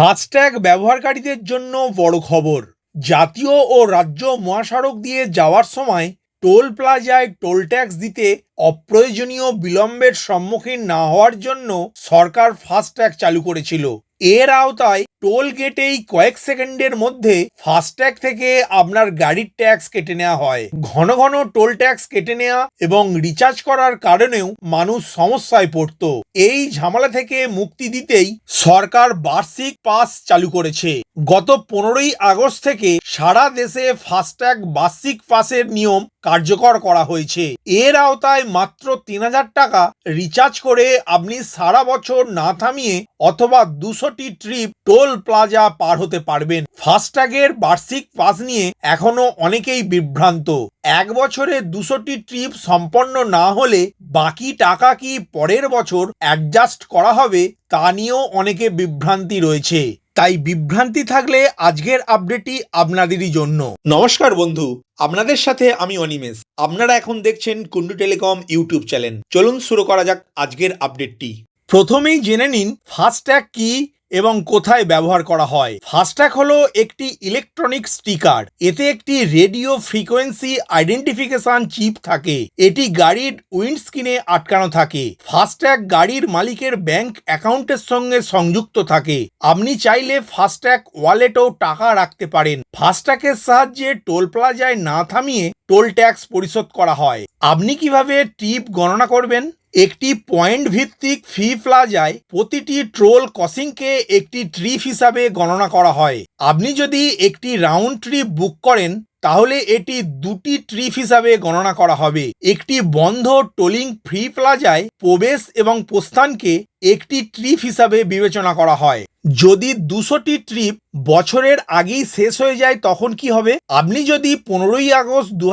FASTag ব্যবহারকারীদের জন্য বড় খবর। জাতীয় ও রাজ্য মহাসড়ক দিয়ে যাওয়ার সময় টোল প্লাজায় টোল ট্যাক্স দিতে অপ্রয়োজনীয় বিলম্বের সম্মুখীন না হওয়ার জন্য সরকার ফাস্ট্যাগ চালু করেছিল। এর আওতায় টোল গেটেই কয়েক সেকেন্ডের মধ্যে ফাস্ট্যাগ থেকে আপনার গাড়ির ট্যাক্স কেটে নেওয়া হয়। ঘন ঘন টোল ট্যাক্স কেটে নেওয়া এবং রিচার্জ করার কারণেও মানুষ সমস্যায় পড়তো। এই ঝামেলা থেকে মুক্তি দিতেই সরকার বার্ষিক পাস চালু করেছে। গত পনেরোই আগস্ট থেকে সারা দেশে ফাস্ট্যাগ বার্ষিক পাসের নিয়ম কার্যকর করা হয়েছে। এর আওতায় মাত্র তিন হাজার টাকা রিচার্জ করে আপনি সারা বছর না থামিয়ে অথবা দুশোটি ট্রিপ টোল প্লাজা পার হতে পারবেন। ফাস্ট্যাগের বার্ষিক পাস নিয়ে এখনও অনেকেই বিভ্রান্ত। এক বছরে দুশোটি ট্রিপ সম্পন্ন না হলে বাকি টাকা কি পরের বছর অ্যাডজাস্ট করা হবে তা নিয়েও অনেকে বিভ্রান্তি রয়েছে। তাই বিভ্রান্তি থাকলে আজকের আপডেটটি আপনাদেরই জন্য। নমস্কার বন্ধু আপনাদের সাথে আমি অনিমেষ। আপনারা এখন দেখছেন কুন্ডু টেলিকম ইউটিউব চ্যানেল। চলুন শুরু করা যাক আজকের আপডেটটি প্রথমেই জেনে নিন ফাস্ট্যাগ কি এবং কোথায় ব্যবহার করা হয়। ফাস্ট্যাগ হলো একটি ইলেকট্রনিক স্টিকার এতে একটি রেডিও ফ্রিকোয়েন্সি আইডেন্টিফিকেশন চিপ থাকে। এটি গাড়ির উইন্ডস্ক্রিনে আটকানো থাকে। ফাস্ট্যাগ গাড়ির মালিকের ব্যাংক অ্যাকাউন্টের সঙ্গে সংযুক্ত থাকে। আপনি চাইলে ফাস্ট্যাগ ওয়ালেটেও টাকা রাখতে পারেন। ফাস্ট্যাগের সাহায্যে টোল প্লাজায় না থামিয়ে টোল ট্যাক্স পরিশোধ করা হয়। আপনি কীভাবে টিপ গণনা করবেন? একটি পয়েন্ট ভিত্তিক ফি প্লাজায় প্রতিটি ট্রোল কসিংকে একটি ট্রিপ হিসাবে গণনা করা হয়। আপনি যদি একটি রাউন্ড ট্রিপ বুক করেন, তাহলে এটি দুটি ট্রিপ হিসাবে গণনা করা হবে। একটি বন্ধ টোলিং ফ্রি প্লাজায় প্রবেশ এবং প্রস্থানকে একটি ট্রিপ হিসাবে বিবেচনা করা হয়। যদি দুশোটি ট্রিপ বছরের আগেই শেষ হয়ে যায়, তখন কি হবে? আপনি যদি পনেরোই আগস্ট দু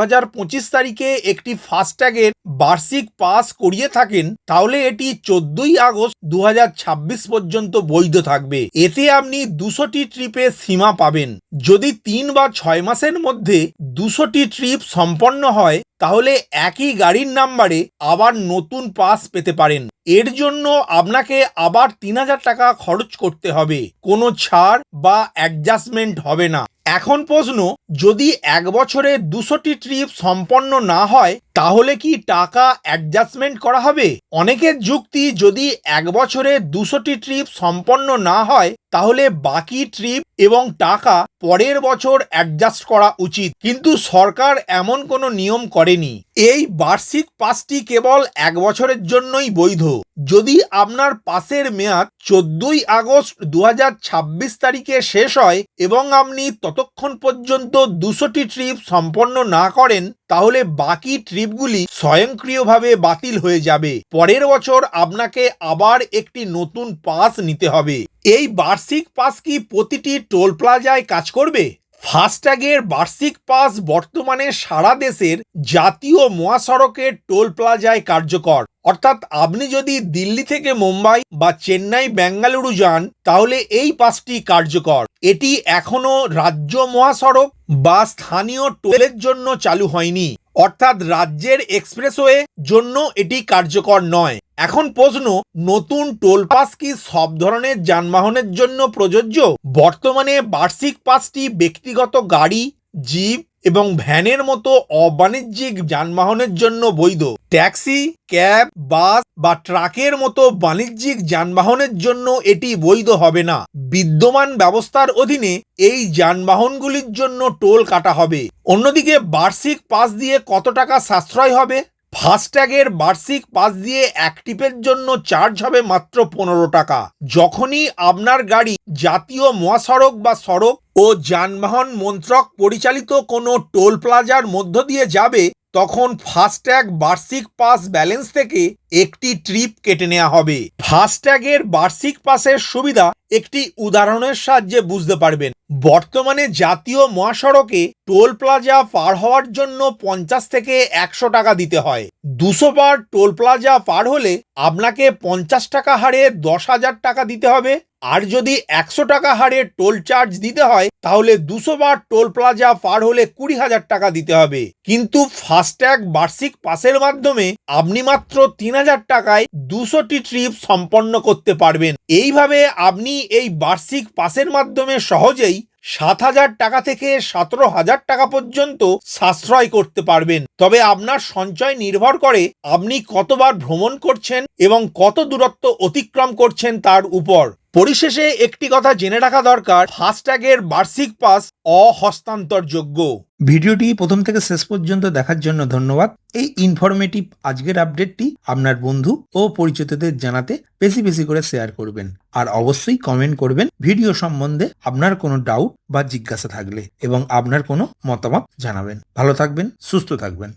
তারিখে একটি ফাস্ট্যাগের বার্ষিক পাস করিয়ে থাকেন, তাহলে এটি চোদ্দই আগস্ট দু হাজার ছাব্বিশ পর্যন্ত বৈধ থাকবে। এতে আপনি দুশোটি ট্রিপের সীমা পাবেন। যদি তিন বা ছয় মাসের মধ্যে দুশোটি ট্রিপ সম্পন্ন হয় তাহলে একই গাড়ির নাম্বারে আবার নতুন পাস পেতে পারেন। এর জন্য আপনাকে আবার তিন হাজার টাকা খরচ করতে হবে। কোনো ছাড় বা অ্যাডজাস্টমেন্ট হবে না। এখন প্রশ্ন, যদি এক বছরে দুশোটি ট্রিপ সম্পন্ন না হয়, তাহলে কি টাকা অ্যাডজাস্টমেন্ট করা হবে? অনেকের যুক্তি, যদি এক বছরে দুশোটি ট্রিপ সম্পন্ন না হয়, তাহলে বাকি ট্রিপ এবং টাকা পরের বছর অ্যাডজাস্ট করা উচিত। কিন্তু সরকার এমন কোনো নিয়ম করেনি। এই বার্ষিক পাসটি কেবল এক বছরের জন্যই বৈধ। যদি আপনার পাসের মেয়াদ চোদ্দই আগস্ট দু হাজার ছাব্বিশ তারিখে শেষ হয় এবং আপনি ততক্ষণ পর্যন্ত দুশোটি ট্রিপ সম্পন্ন না করেন, তাহলে বাকি ট্রিপগুলি স্বয়ংক্রিয়ভাবে বাতিল হয়ে যাবে। পরের বছর আপনাকে আবার একটি নতুন পাস নিতে হবে। এই বার্ষিক পাস কি প্রতিটি টোল প্লাজায় কাজ করবে? ফাস্ট্যাগের বার্ষিক পাস বর্তমানে সারা দেশের জাতীয় মহাসড়কের টোল প্লাজায় কার্যকর। অর্থাৎ আপনি যদি দিল্লি থেকে মুম্বাই বা চেন্নাই বেঙ্গালুরু যান, তাহলে এই পাসটি কার্যকর। এটি এখনও রাজ্য মহাসড়ক বা স্থানীয় টোলের জন্য চালু হয়নি। অর্থাৎ রাজ্যের এক্সপ্রেসওয়ে জন্য এটি কার্যকর নয়। এখন প্রশ্ন, নতুন টোল পাস কি সব ধরনের যানবাহনের জন্য প্রযোজ্য? বর্তমানে বার্ষিক পাসটি ব্যক্তিগত গাড়ি, জিপ এবং ভ্যানের মতো অবাণিজ্যিক যানবাহনের জন্য বৈধ। ট্যাক্সি, ক্যাব, বাস বা ট্রাকের মতো বাণিজ্যিক যানবাহনের জন্য এটি বৈধ হবে না। বিদ্যমান ব্যবস্থার অধীনে এই যানবাহনগুলির জন্য টোল কাটা হবে। অন্যদিকে বার্ষিক পাস দিয়ে কত টাকা সাশ্রয় হবে? ফাস্ট্যাগের বার্ষিক পাস দিয়ে এক টিপের জন্য চার্জ হবে মাত্র পনেরো টাকা। যখনই আপনার গাড়ি জাতীয় মহাসড়ক বা সড়ক ও যানবাহন মন্ত্রক পরিচালিত কোনো টোল প্লাজার মধ্য দিয়ে যাবে তখন ফাস্ট্যাগ বার্ষিক পাস ব্যালেন্স থেকে একটি ট্রিপ কেটে নেওয়া হবে। ফাস্ট্যাগের বার্ষিক পাসের সুবিধা একটি উদাহরণের সাহায্যে বুঝতে পারবেন। বর্তমানে জাতীয় মহাসড়কে টোল প্লাজা পার হওয়ার জন্য পঞ্চাশ থেকে একশো টাকা দিতে হয়। দুশো বার টোল প্লাজা পার হলে আপনাকে পঞ্চাশ টাকা হারে দশ হাজার টাকা দিতে হবে। আর যদি একশো টাকা হারে টোল চার্জ দিতে হয়, তাহলে দুশো বার টোল প্লাজা পার হলে কুড়ি হাজার টাকা দিতে হবে। কিন্তু ফাস্ট্যাগ বার্ষিক পাসের মাধ্যমে আপনি মাত্র তিন হাজার টাকায় দুশোটি ট্রিপ সম্পন্ন করতে পারবেন। এইভাবে আপনি এই বার্ষিক পাসের মাধ্যমে সহজেই সাত হাজার টাকা থেকে সতেরো হাজার টাকা পর্যন্ত সাশ্রয় করতে পারবেন। তবে আপনার সঞ্চয় নির্ভর করে আপনি কতবার ভ্রমণ করছেন এবং কত দূরত্ব অতিক্রম করছেন তার উপর। পরিশেষে একটি কথা জেনে রাখা দরকার ফাস্ট্যাগের বার্ষিক পাস অহস্তান্তরযোগ্য। ভিডিওটি প্রথম থেকে শেষ পর্যন্ত দেখার জন্য ধন্যবাদ। এই ইনফরমেটিভ আজকের আপডেটটি আপনার বন্ধু ও পরিচিতদের জানাতে বেশি বেশি করে শেয়ার করবেন। আর অবশ্যই কমেন্ট করবেন ভিডিও সম্বন্ধে আপনার কোনো ডাউট বা জিজ্ঞাসা থাকলে এবং আপনার কোনো মতামত জানাবেন। ভালো থাকবেন, সুস্থ থাকবেন।